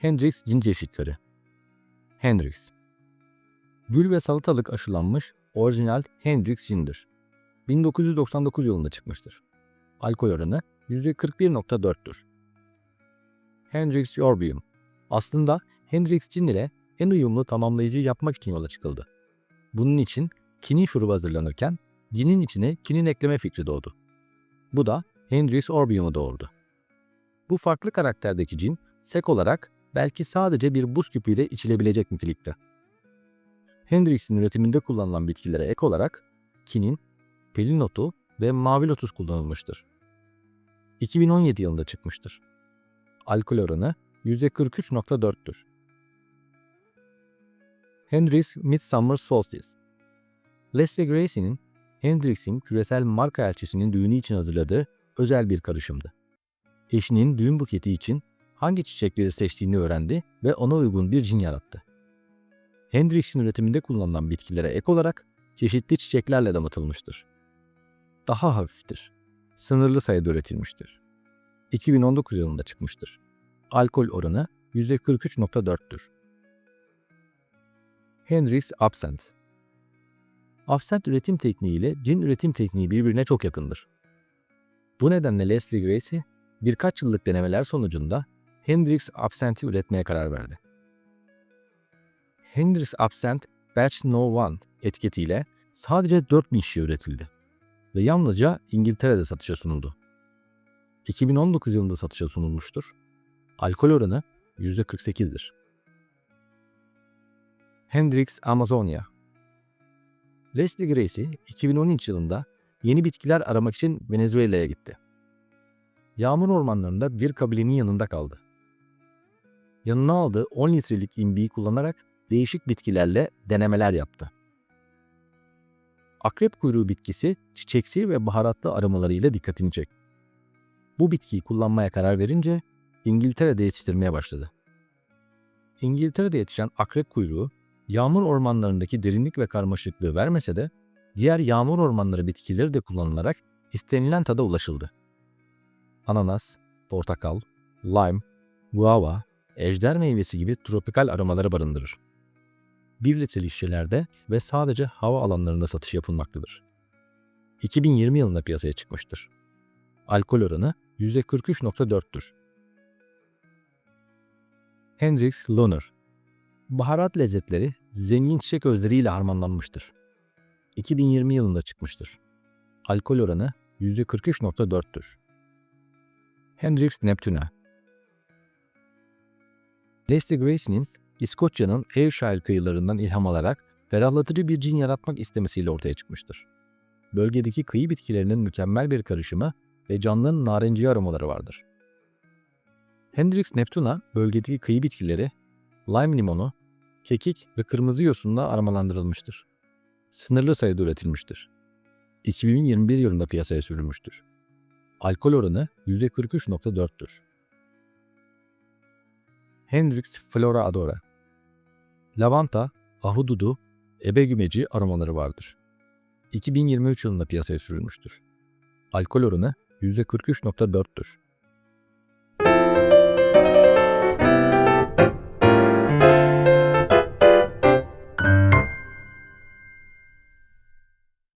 Hendrix cin çeşitleri. Hendrix. Gül ve salatalık aşılanmış orijinal Hendrix cindir. 1999 yılında çıkmıştır. Alkol oranı %41.4'tür. Hendrix Yorbium. Aslında Hendrix cin ile en uyumlu tamamlayıcı yapmak için yola çıkıldı. Bunun için kinin şurubu hazırlanırken cinin içine kinin ekleme fikri doğdu. Bu da Hendrix Orbium'u doğurdu. Bu farklı karakterdeki cin sek olarak belki sadece bir buz küpüyle içilebilecek nitelikte. Hendrix'in üretiminde kullanılan bitkilere ek olarak kinin, pelin otu ve mavi lotus kullanılmıştır. 2017 yılında çıkmıştır. Alkol oranı %43.4'tür. Hendrix Midsummer Solstice Leslie Gracie'nin Hendrix'in küresel marka elçisinin düğünü için hazırladığı özel bir karışımdı. Eşinin düğün buketi için hangi çiçekleri seçtiğini öğrendi ve ona uygun bir cin yarattı. Hendrix'in üretiminde kullanılan bitkilere ek olarak çeşitli çiçeklerle damıtılmıştır. Daha hafiftir. Sınırlı sayıda üretilmiştir. 2019 yılında çıkmıştır. Alkol oranı %43.4'tür. Hendrix Absent Absent üretim tekniği ile cin üretim tekniği birbirine çok yakındır. Bu nedenle Leslie Gracie birkaç yıllık denemeler sonucunda Hendrix Absent'i üretmeye karar verdi. Hendrix Absent Batch No. 1 etiketiyle sadece 4000 şişe üretildi ve yalnızca İngiltere'de satışa sunuldu. 2019 yılında satışa sunulmuştur. Alkol oranı %48'dir. Hendrix Amazonia Leslie Gracie 2013 yılında yeni bitkiler aramak için Venezuela'ya gitti. Yağmur ormanlarında bir kabilenin yanında kaldı. Yanına aldığı 10 litrelik imbiyi kullanarak değişik bitkilerle denemeler yaptı. Akrep kuyruğu bitkisi çiçeksi ve baharatlı aromalarıyla dikkatini çekti. Bu bitkiyi kullanmaya karar verince İngiltere'de yetiştirmeye başladı. İngiltere'de yetişen akrep kuyruğu yağmur ormanlarındaki derinlik ve karmaşıklığı vermese de diğer yağmur ormanları bitkileri de kullanılarak istenilen tada ulaşıldı. Ananas, portakal, lime, guava, ejder meyvesi gibi tropikal aromaları barındırır. 1 litrelik şişelerde ve sadece hava alanlarında satış yapılmaktadır. 2020 yılında piyasaya çıkmıştır. Alkol oranı %43.4'tür. Hendrix Lunar Baharat lezzetleri zengin çiçek özleriyle harmanlanmıştır. 2020 yılında çıkmıştır. Alkol oranı %43.4'tür. Hendrix Neptuna Leslie Gracie'nin İskoçya'nın Ayrshire kıyılarından ilham alarak ferahlatıcı bir cin yaratmak istemesiyle ortaya çıkmıştır. Bölgedeki kıyı bitkilerinin mükemmel bir karışımı ve canlının narenciye aromaları vardır. Hendrix Neptuna bölgedeki kıyı bitkileri, lime limonu, kekik ve kırmızı yosunla aromalandırılmıştır. Sınırlı sayıda üretilmiştir. 2021 yılında piyasaya sürülmüştür. Alkol oranı %43.4'tür. Hendrix Flora Adora Lavanta, ahududu, ebegümeci aromaları vardır. 2023 yılında piyasaya sürülmüştür. Alkol oranı %43.4'tür.